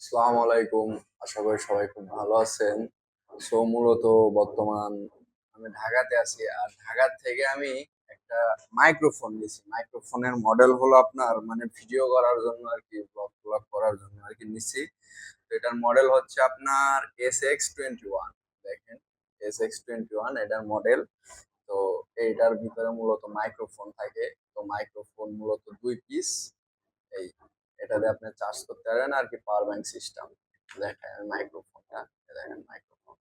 আসসালামু আলাইকুম। আশা করি সবাই খুব ভালো আছেন। সো, মূলত বর্তমান আমি ঢাকাতে আছি আর ঢাকা থেকে আমি একটা মাইক্রোফোন নিয়েছি। মাইক্রোফোনের মডেল হলো আপনার মানে ভিডিও করার জন্য আর কি ব্লগ ব্লগ করার জন্য আর কি নিচ্ছি তো এটার মডেল হচ্ছে আপনার এস এক্স টোয়েন্টি ওয়ান দেখেন। এস এক্স টোয়েন্টি ওয়ান এটার মডেল তো এইটার ভিতরে মূলত মাইক্রোফোন থাকে। তো মাইক্রোফোন মূলত দুই পিস এই এটাতে আপনি চার্জ করতে পারবেন আর কি পাওয়ার ব্যাংক সিস্টেম দেখেন মাইক্রোফোনটা দেখেন মাইক্রোফোন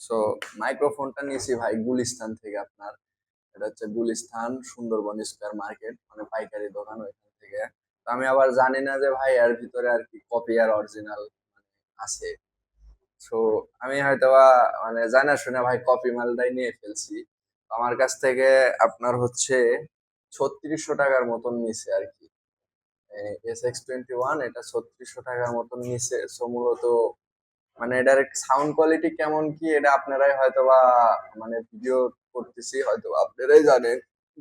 সো মাইক্রোফোনটা নিয়েছি ভাই গুলিস্তান থেকে আপনার। এটা হচ্ছে গুলিস্তান সুন্দরবন স্কোয়ার মার্কেট মানে পাইকারি দোকান ওইখান থেকে। তো আমি আবার জানি না যে ভাই এর ভিতরে আর কি কপি আর অরিজিনাল আছে। সো আমি হয়তো মানে জানা শুনে ভাই কপি মাল মালটাই নিয়ে ফেলছি। আমার কাছ থেকে আপনার হচ্ছে ছত্রিশশো টাকার মতন নিছে আর কি। এস এক্স টোয়েন্টি ওয়ান এটা ছত্রিশশো টাকার মতন নিচে সো মূলত মানে এটার সাউন্ড কোয়ালিটি কেমন কি এটা আপনারাই হয়তো বা মানে ভিডিও করতেছি হয়তো আপনারাই জানেন।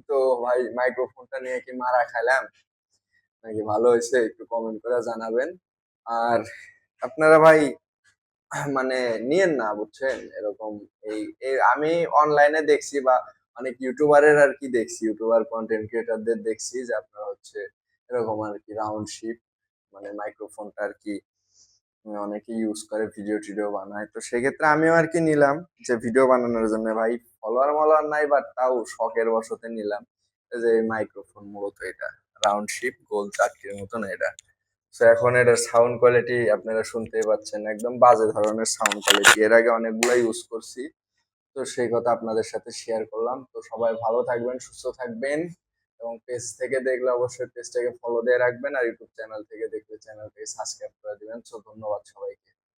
তো ভাই মাইক্রোফোনটা নিয়ে কি মারা খাইলাম নাকি ভালো হয়েছে? একটু কমেন্ট করে জানাবেন। আর আপনারা ভাই মানে নিয়েন না, বুঝছেন? এরকম এই এই আমি অনলাইনে দেখছি বা অনেক ইউটিউবারের আর কি দেখছি ইউটিউবার কন্টেন্ট ক্রিয়েটারদের দেখছি যে আপনারা হচ্ছে এরকম আর কি রাউন্ড শিপ মানে মাইক্রোফোনটা আর কি অনেকে ইউজ করে ভিডিও টিডিও বানায়। তো সেক্ষেত্রে আমিও আর কি নিলাম যে ভিডিও বানানোর জন্য। ভাই ফলোয়ার মলোয়ার নাই বাট তাও শখের বশতে নিলাম যে মাইক্রোফোন মূলত এটা রাউন্ড শিপ গোল চাকরির মতন এটা। তো এখন এটার সাউন্ড কোয়ালিটি আপনারা শুনতেই পাচ্ছেন, একদম বাজে ধরনের সাউন্ড কোয়ালিটি এর আগে অনেকগুলো ইউজ করছি। তো সেই কথা আপনাদের সাথে শেয়ার করলাম। তো সবাই ভালো থাকবেন, সুস্থ থাকবেন। এবং পেজ থেকে দেখলে অবশ্যই পেজটাকে ফলো দিয়ে রাখবেন আর ইউটিউব চ্যানেল থেকে দেখলে চ্যানেলটাকে সাবস্ক্রাইব করে দিবেন। সো ধন্যবাদ সবাইকে।